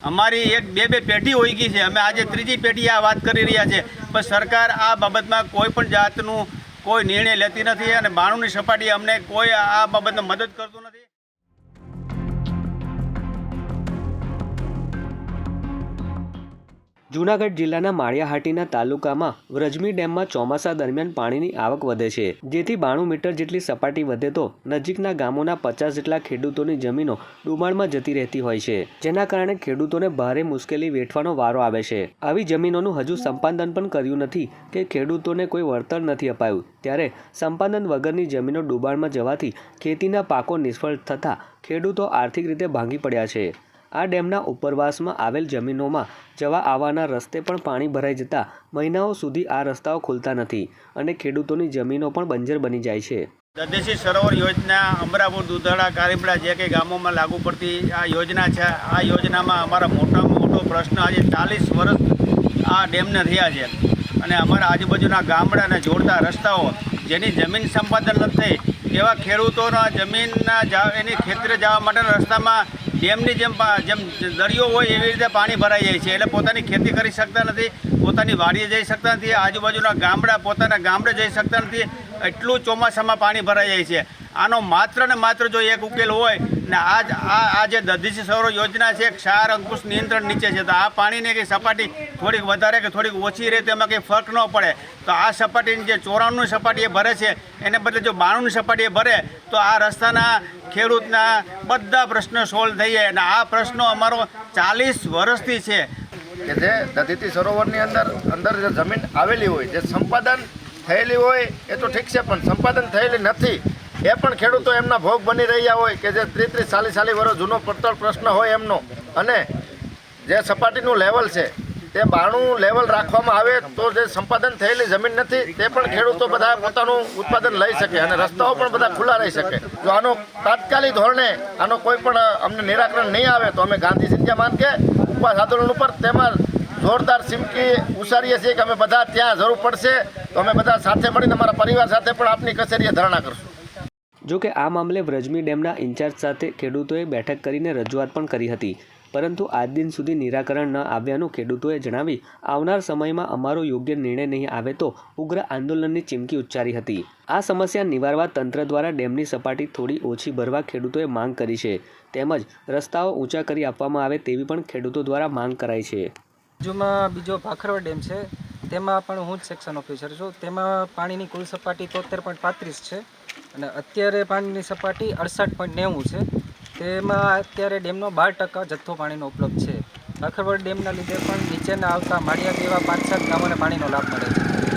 અમારી એક બે બે પેઢી હોઈ ગઈ છે. અમે આજે ત્રીજી પેઢી આ વાત કરી રહ્યા છે. પણ સરકાર આ બાબતમાં કોઈ પણ જાતનું કોઈ નિર્ણય લેતી નથી અને બાણુંની સપાટી અમને કોઈ આ બાબતમાં મદદ કરતું નથી. જૂનાગઢ જિલ્લાના માળિયાહાટીના તાલુકામાં વ્રજમી ડેમમાં ચોમાસા દરમિયાન પાણીની આવક વધે છે. જેથી બાણું મીટર જેટલી સપાટી વધે તો નજીકના ગામોના પચાસ જેટલા ખેડૂતોની જમીનો ડુબાણમાં જતી રહેતી હોય છે. જેના કારણે ખેડૂતોને ભારે મુશ્કેલી વેઠવાનો વારો આવે છે. આવી જમીનોનું હજુ સંપાદન પણ કર્યું નથી કે ખેડૂતોને કોઈ વળતર નથી અપાયું. ત્યારે સંપાદન વગરની જમીનો ડુબાણમાં જવાથી ખેતીના પાકો નિષ્ફળ થતાં ખેડૂતો આર્થિક રીતે ભાંગી પડ્યા છે. આ ડેમના ઉપરવાસમાં આવેલ જમીનોમાં જવા આવવાના રસ્તે પણ પાણી ભરાઈ જતા મહિનાઓ સુધી આ રસ્તાઓ ખુલતા નથી અને ખેડૂતોની જમીનો પણ બંજર બની જાય છે. દદેશી સરોવર યોજના અમરાપુર દુધાળા કારીપડા જે કંઈ ગામોમાં લાગુ પડતી આ યોજના છે, આ યોજનામાં અમારા મોટામાં મોટો પ્રશ્ન આજે ચાલીસ વર્ષ આ ડેમને રહ્યા છે અને અમારા આજુબાજુના ગામડાને જોડતા રસ્તાઓ જેની જમીન સંપાદન નથી, એવા ખેડૂતોના જમીનના એની ખેતરે જવા માટેના રસ્તામાં ડેમની જેમ જેમ દરિયો હોય એવી રીતે પાણી ભરાઈ જાય છે. એટલે પોતાની ખેતી કરી શકતા નથી, પોતાની વાડીએ જઈ શકતા નથી, આજુબાજુના ગામડા પોતાના ગામડે જઈ શકતા નથી. એટલું ચોમાસામાં પાણી ભરાઈ જાય છે. આનો માત્ર ને માત્ર જો એક ઉકેલ હોય ને, આ આ આ જે દધીસી સૌર યોજના છે, ક્ષાર, અંકુશ નિયંત્રણ નીચે છે. તો આ પાણીની કંઈ સપાટી થોડીક વધારે કે થોડીક ઓછી રહે તો એમાં કંઈ ફરક ન પડે. તો આ સપાટીની જે ચોરાણું સપાટી એ ભરે છે, એને બદલે જો બાણુંની સપાટી એ ભરે, તો આ રસ્તાના, ખેડૂતના બધા પ્રશ્નો સોલ્વ થઈ જાય. અને આ પ્રશ્નો અમારો ચાલીસ વર્ષથી છે. કે જે દધીતી સરોવરની અંદર અંદર જે જમીન આવેલી હોય, જે સંપાદન થયેલી હોય, એ તો ઠીક છે, પણ સંપાદન થયેલી નથી એ પણ ખેડૂતો એમના ભોગ બની રહ્યા હોય કે જે ત્રીસ ચાલીસ ચાલીસ વર્ષ જૂનો પડતર પ્રશ્ન હોય એમનો. અને જે સપાટીનું લેવલ છે, તે બાણું લેવલ રાખવામાં આવે તો જે સંપાદન થયેલી જમીન નથી, તે પણ ખેડૂતો બધા પોતાનું ઉત્પાદન લઈ શકે અને રસ્તાઓ પણ બધા ખુલ્લા રહી શકે. જો આનો તાત્કાલિક ધોરણે આનો કોઈ પણ, અમને નિરાકરણ નહીં આવે તો અમે ગાંધી સિંધ્યામાન કે ઉપવાસ આંદોલન ઉપર તેમાં જોરદાર સિમકી ઉસારીએ છીએ કે અમે બધા ત્યાં જરૂર પડશે, તો અમે બધા સાથે મળીને અમારા પરિવાર સાથે પણ આપની કચેરીએ ધરણા કરશું. જો કે આ મામલે વ્રજમી ડેમના ઇન્ચાર્જ સાથે ખેડૂતોએ બેઠક કરીને રજૂઆત પણ કરી હતી. પરંતુ આજ દિન સુધી નિરાકરણ ન આવ્યાનું ખેડૂતોએ જણાવી, આવનાર સમયમાં અમારો યોગ્ય નિર્ણય નહીં આવે તો ઉગ્ર આંદોલનની ચીમકી ઉચ્ચારી હતી. આ સમસ્યા નિવારવા તંત્ર દ્વારા ડેમની સપાટી થોડી ઓછી ભરવા ખેડૂતોએ માંગ કરી છે. તેમજ રસ્તાઓ ઊંચા કરી આપવામાં આવે તેવી પણ ખેડૂતો દ્વારા માંગ કરાઈ છે. બાજુમાં બીજો ભાખરવા ડેમ છે, તેમાં પણ હું જ સેક્શન ઓફિસર છું. તેમાં પાણીની કુલ સપાટી તોતેર પોઈન્ટ પાંત્રીસ છે. અને અત્યારે પાણીની સપાટી અડસઠ પોઈન્ટ નેવું છે. તેમાં અત્યારે ડેમનો બાર ટકા જથ્થો પાણીનો ઉપલબ્ધ છે. ભાખરવડ ડેમના લીધે પણ નીચેના આવતા માળિયા જેવા પાંચ સાત ગામોને પાણીનો લાભ મળે છે.